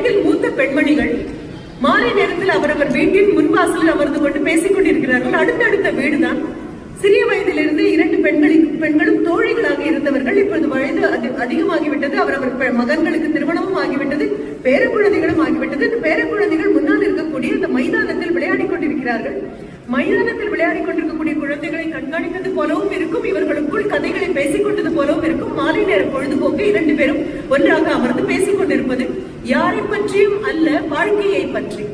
வயதில் மூத்த பெண்மணிகள் மாலை நேரத்தில் அவரவர் வீட்டின் முன்வாசலில் அமர்ந்து கொண்டு பேசிக் கொண்டிருக்கிறார்கள். அடுத்தடுத்த வீடுதான். சிறிய வயதிலிருந்து இரண்டு பெண்களின் பெண்களும் தோழிகளாக இருந்தவர்கள் இப்பொழுது வயது அதிகமாகிவிட்டது. அவரவர் மகன்களுக்கு திருமணமும் ஆகிவிட்டது. பேரக்குழந்தைகளும் ஆகிவிட்டது. இந்த பேரக்குழந்தைகள் முன்னால் இருக்கக்கூடிய இந்த மைதானத்தில் விளையாடிக் கொண்டிருக்கிறார்கள். மைதானத்தில் விளையாடிக் கொண்டிருக்கக்கூடிய குழந்தைகளை கண்காணித்தது போலவும் இருக்கும். இவர்களுக்குள் கதைகளை பேசிக் கொண்டது போலவும் இருக்கும். மாலை நேர பொழுதுபோக்கு இரண்டு பேரும் ஒன்றாக அமர்ந்து பேசிக் கொண்டிருப்பது. யாரை பற்றியும் அல்ல வாழ்க்கையை பற்றி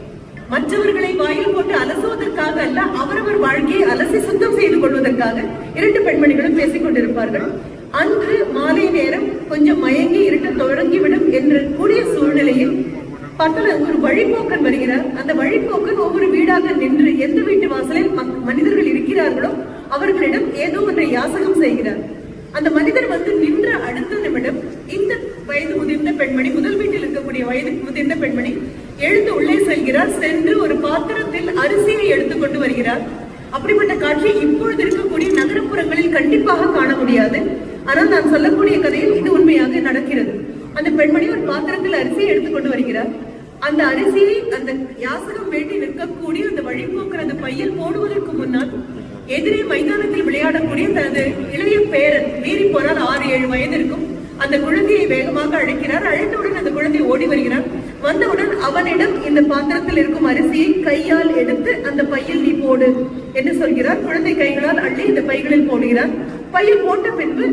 மற்றவர்களை வாயில் போட்டு அலசுவதற்காக அல்ல அவரவர் வாழ்க்கையை அலசி சுத்தம் செய்து கொள்வதற்காக இரண்டு பெண்மணிகளும் பேசிக் கொண்டிருப்பார்கள். அன்று மாலை நேரம் கொஞ்சம் மயங்கி இருக்க தொடங்கிவிடும் என்ற கூடிய சூழ்நிலையில் பக்கத்துல ஒரு வழிபோக்கன் வருகிறார். அந்த வழிபோக்கன் ஒவ்வொரு வீடாக நின்று எந்த வீட்டு வாசலில் மக்- மனிதர்கள் இருக்கிறார்களோ அவர்களிடம் ஏதோ ஒன்றை யாசகம் செய்கிறார். அந்த மனிதர் வந்து நின்ற அடுத்த நிமிடம் இந்த வயது முதிர்ந்த பெண்மணி முதல் வீட்டில் இருக்கக்கூடிய வயது முதிர்ந்த பெண்மணி எழுந்து உள்ளே செல்கிறார். சென்று ஒரு பாத்திரத்தில் அரிசியை எடுத்துக் கொண்டு வருகிறார். அப்படிப்பட்ட காட்சி இப்பொழுது இருக்கக்கூடிய நகரப்புறங்களில் கண்டிப்பாக காண முடியாது. ஆனால் நான் சொல்லக்கூடிய கதையில் இது உண்மையாக நடக்கிறது. அந்த பெண்மணி ஒரு பாத்திரத்தில் அரிசியை எடுத்துக்கொண்டு வருகிறார். அந்த அரிசியை அந்த யாசகம் வேண்டி நிற்கக்கூடிய அந்த வழிபோக்கிற அந்த பையில் போடுவதற்கு முன்னால் எதிரே மைதானத்தில் விளையாடக்கூடிய தனது இளைய பேரன் மீறி போனால் ஆறு ஏழு வயது இருக்கும். அந்த குழந்தையை வேகமாக அழைக்கிறார். அழைத்தவுடன் அந்த குழந்தை ஓடி வருகிறான். வந்தவுடன் அவனிடம் இந்த பாத்திரத்தில் இருக்கும் அரிசியை கையால் எடுத்து அந்த பையில் நீ போடு. என்று சொல்கிறார்? குழந்தை கைகளால் அள்ளி இந்த பைகளில் போடுகிறார். பையில் போட்ட பின்பு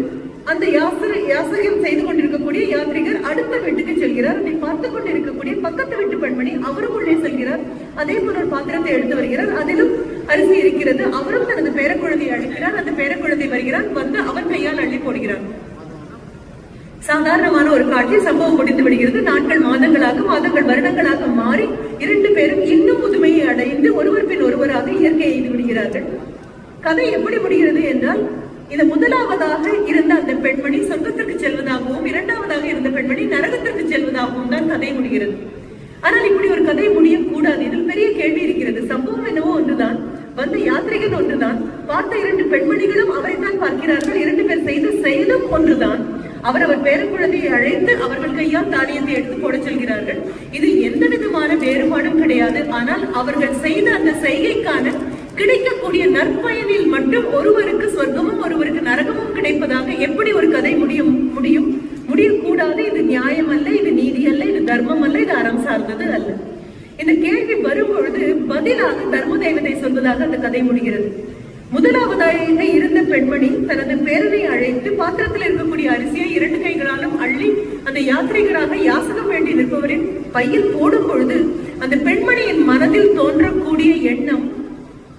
அந்த யாசர யாசகம் செய்து கொண்டிருக்கக்கூடிய யாத்ரிகர் அடுத்த வீட்டுக்கு செல்கிறார். அதை பார்த்து கொண்டிருக்கக்கூடிய பக்கத்து வீட்டு பெண்மணி அவரும் உள்ளே செல்கிறார். அதே போல ஒரு பாத்திரத்தை எடுத்து வருகிறார். அதிலும் அரிசி இருக்கிறது. அவரும் தனது பேரக்குழந்தையை அழைக்கிறார். அந்த பேரக்குழந்தை வருகிறார். வந்து அவன் கையால் அள்ளி போடுகிறார். சாதாரணமான ஒரு காட்சி சம்பவம் முடிந்து விடுகிறது. நாட்கள் மாதங்களாக மாதங்கள் வருடங்களாக மாறி இரண்டு பேரும் இன்னும் முதுமையை அடைந்து ஒருவர் பின் ஒருவராக இயற்கை எய்து விடுகிறார்கள். கதை எப்படி முடிகிறது என்றால் இந்த முதலாவதாக இருந்த அந்த பெண்மணி சொர்க்கத்திற்கு செல்வதாகவும் இரண்டாவதாக இருந்த பெண்மணி நரகத்திற்கு செல்வதாகவும் தான் கதை முடிகிறது. ஆனால் இப்படி ஒரு கதை முடியக்கூடாது இதில் பெரிய கேள்வி இருக்கிறது. சம்பவம் என்னவோ ஒன்றுதான் வந்த யாத்திரைகள் ஒன்றுதான் பார்த்த இரண்டு பெண்மணிகளும் அவரைத்தான் பார்க்கிறார்கள். இரண்டு பேர் செய்த செயலும் ஒன்றுதான். அவர் அவர் பெருங்குழந்தையை அழைத்து அவர்கள் கையால் தானியத்தை எடுத்து போட சொல்கிறார்கள். இதில் எந்த விதமான வேறுபாடும் கிடையாது. ஆனால் அவர்கள் செய்த அந்த செய்கைக்கான கிடைக்கக்கூடிய நற்பயனில் மட்டும் ஒருவருக்கு சொர்க்கமும் ஒருவருக்கு நரகமும் கிடைப்பதாக எப்படி ஒரு கதை முடியும்? முடியும்? முடியக்கூடாது. இது நியாயம் அல்ல. இது நீதி அல்ல. இது தர்மம் அல்ல. இது அறம் சார்ந்தது அல்ல. இந்த கேள்வி வரும்பொழுது பதிலாக தர்ம தேவதை சொல்வதாக அந்த கதை முடிகிறது. முதலாவதாக இருந்த பெண்மணி தனது பேரனை அழைத்து பாத்திரத்தில் இருக்கக்கூடிய அரிசியை இரண்டு கைகளாலும் அள்ளி அந்த யாத்திரைகளாக யாசகம் வேண்டி நிற்பவரின் பையில் போடும் பொழுது அந்த பெண்மணியின் மனதில் தோன்றக்கூடிய எண்ணம்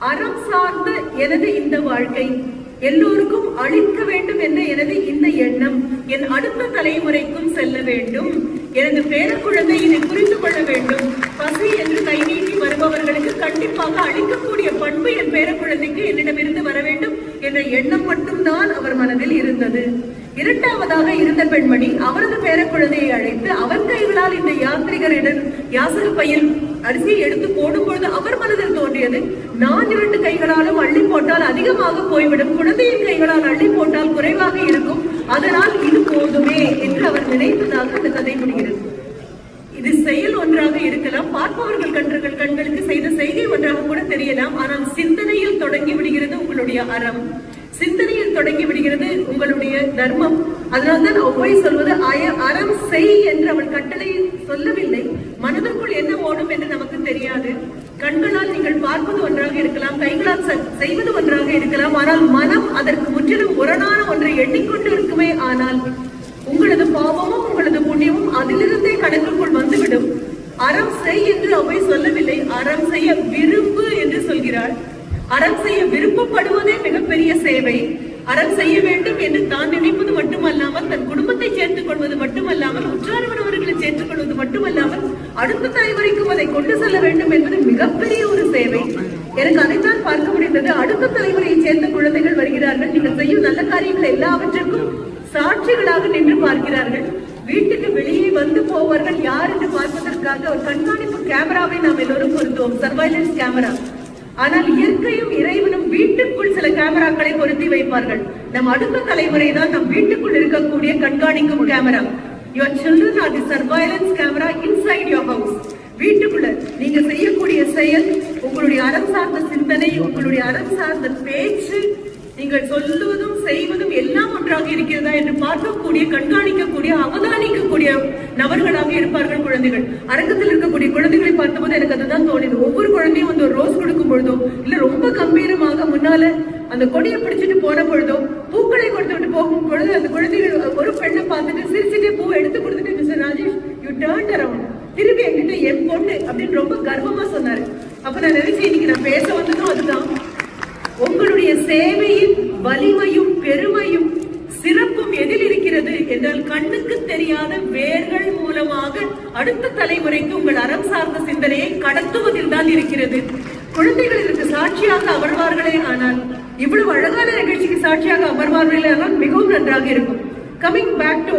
அறம் சார்ந்த எனது இந்த வாழ்க்கை எல்லோருக்கும் அளிக்க வேண்டும் என்ற எனது இந்த எண்ணம் என் அடுத்த தலைமுறைக்கும் செல்ல வேண்டும் எனது பேரக்குழந்தை இதை புரிந்து கொள்ள வேண்டும் பசி என்று கை நீட்டி வருபவர்களுக்கு கண்டிப்பாக அளிக்கக்கூடிய பண்பு என் பேரக்குழந்தைக்கு என்னிடமிருந்து வர வேண்டும் என்ற எண்ணம் மட்டும்தான் அவர் மனதில் இருந்தது. இரண்டாவதாக இருந்த பெண்மணி அவரது பேரக்குழந்தையை அழைத்து அவர் கைகளால் இந்த யாத்திரிகரிடம் யாசக பையில் அரிசியை எடுத்து போடும்பொழுது அவர் மனதில் தோன்றியது. நான் இரண்டு கைகளாலும் அள்ளி போட்டால் அதிகமாக போய்விடும். குழந்தையின் கைகளால் அள்ளி போட்டால் குறைவாக இருக்கும். அதனால் இது போதுமே என்று அவர் நினைத்ததாக அந்த கதை முடிகிறது. இது செயல் ஒன்றாக இருக்கலாம். பார்ப்பவர்கள் கண்கள் கண்களுக்கு செய்த செய்கை ஒன்றாக கூட தெரியலாம். ஆனால் சிந்தனையில் தொடங்கி விடுகிறது உங்களுடைய அறம். சிந்தனையில் தொடங்கி விடுகிறது உங்களுடைய தர்மம். அதனால்தான் ஒவ்வை சொல்வது அறம் செய் என்று அவள் கட்டளை சொல்லவில்லை. மனதிற்குள் என்ன ஓடும் என்று நமக்கு தெரியாது. கண்களால் நீங்கள் பார்ப்பது ஒன்றாக இருக்கலாம். கைகளால் செ- செய்வது ஒன்றாக இருக்கலாம். ஆனால் மனம் அதற்கு முற்றிலும் முரணான ஒன்றை எண்ணிக்கொண்டு இருக்குமே ஆனால் பாவமும் உங்களது புண்ணியமும் அதிலிருந்தே கணக்குக்குள் வந்துவிடும். அறம் செய் என்று அவை சொல்லவில்லை. அறம் செய்ய விரும்பு என்று சொல்கிறாள். அறம் செய்ய விருப்பப்படுவதே மிகப்பெரிய சேவை. அறம் செய்ய வேண்டும் என்று தான் நினைப்பது மட்டுமல்லாமல் தன் குடும்பத்தை சேர்த்துக் கொள்வது மட்டுமல்லாமல் உற்றார் உறவினர்களை சேர்த்துக் கொள்வது மட்டுமல்லாமல் அடுத்த தலைமுறைக்கும் அதை கொண்டு செல்ல வேண்டும் என்பது மிகப்பெரிய ஒரு சேவை. எனக்கு அதைத்தான் பார்க்க முடிந்தது. அடுத்த தலைமுறையை சேர்ந்த குழந்தைகள் வருகிறார்கள். நீங்கள் செய்யும் நல்ல காரியங்கள் எல்லாவற்றிற்கும் சாட்சிகளாக நின்று பார்க்கிறார்கள். வீட்டுக்கு வெளியே வந்து போவார்கள். யார் என்று பார்ப்பதற்காக ஒரு கண்காணிப்பு கேமராவை நாம் எல்லோரும் பொருத்துவோம் சர்வைலன்ஸ் கேமரா ஆனால் இயற்கையும் இறைவனும் வீட்டுக்குள் சில கேமராக்களை பொருத்தி வைப்பார்கள். நம் அடுத்த தலைமுறை தான் நம் வீட்டுக்குள் இருக்கக்கூடிய கண்காணிக்கும் camera. Your children are the surveillance camera inside your house வீட்டுக்குள்ள நீங்க செய்யக்கூடிய செயல் உங்களுடைய அறம் சார்ந்த சிந்தனை உங்களுடைய அறம் சார்ந்த பேச்சு நீங்கள் சொல்லுவதும் செய்வதும் எல்லாம் ஒன்றாக இருக்கிறதா என்று பார்க்கக்கூடிய கண்காணிக்கக்கூடிய அவதானிக்கக்கூடிய நபர்களாக இருப்பார்கள் குழந்தைகள். அரங்கத்தில் இருக்கக்கூடிய குழந்தைகளை பார்த்தபோது எனக்கு அதுதான் தோணுது. ஒவ்வொரு குழந்தையும் வந்து ஒரு ரோஸ் கொடுக்கும் பொழுதோ இல்ல ரொம்ப கம்பீரமாக முன்னால அந்த கொடியை பிடிச்சிட்டு போன பொழுதோ பூக்களை கொடுத்து விட்டு போகும் பொழுது அந்த குழந்தைகள் ஒரு பெண்ணை பார்த்துட்டு சிரிச்சுட்டே பூ எடுத்து கொடுத்துட்டு mister Rajesh you turn around திரும்பி என்கிட்ட என் பொண்ணு அப்படின்னு ரொம்ப கர்வமா சொன்னாரு. அப்ப நான் நினைச்சேன் இன்னைக்கு நான் பேச வந்ததும் அதுதான். உங்களுடைய சேவை வலிமையும் பெருமையும் சிறப்பும் எதில் இருக்கிறது என்றால் கண்ணுக்கு தெரியாத வேர்கள் மூலமாக அடுத்த தலைமுறைக்கு உங்கள் அறம் சார்ந்த சிந்தனையை கடத்துவதில் தான் இருக்கிறது. குழந்தைகள் இதற்கு சாட்சியாக அமர்வார்களே ஆனால் இவ்வளவு அழகான நிகழ்ச்சிக்கு சாட்சியாக அமர்வார்களே ஆனால் மிகவும் நன்றாக இருக்கும். Coming back to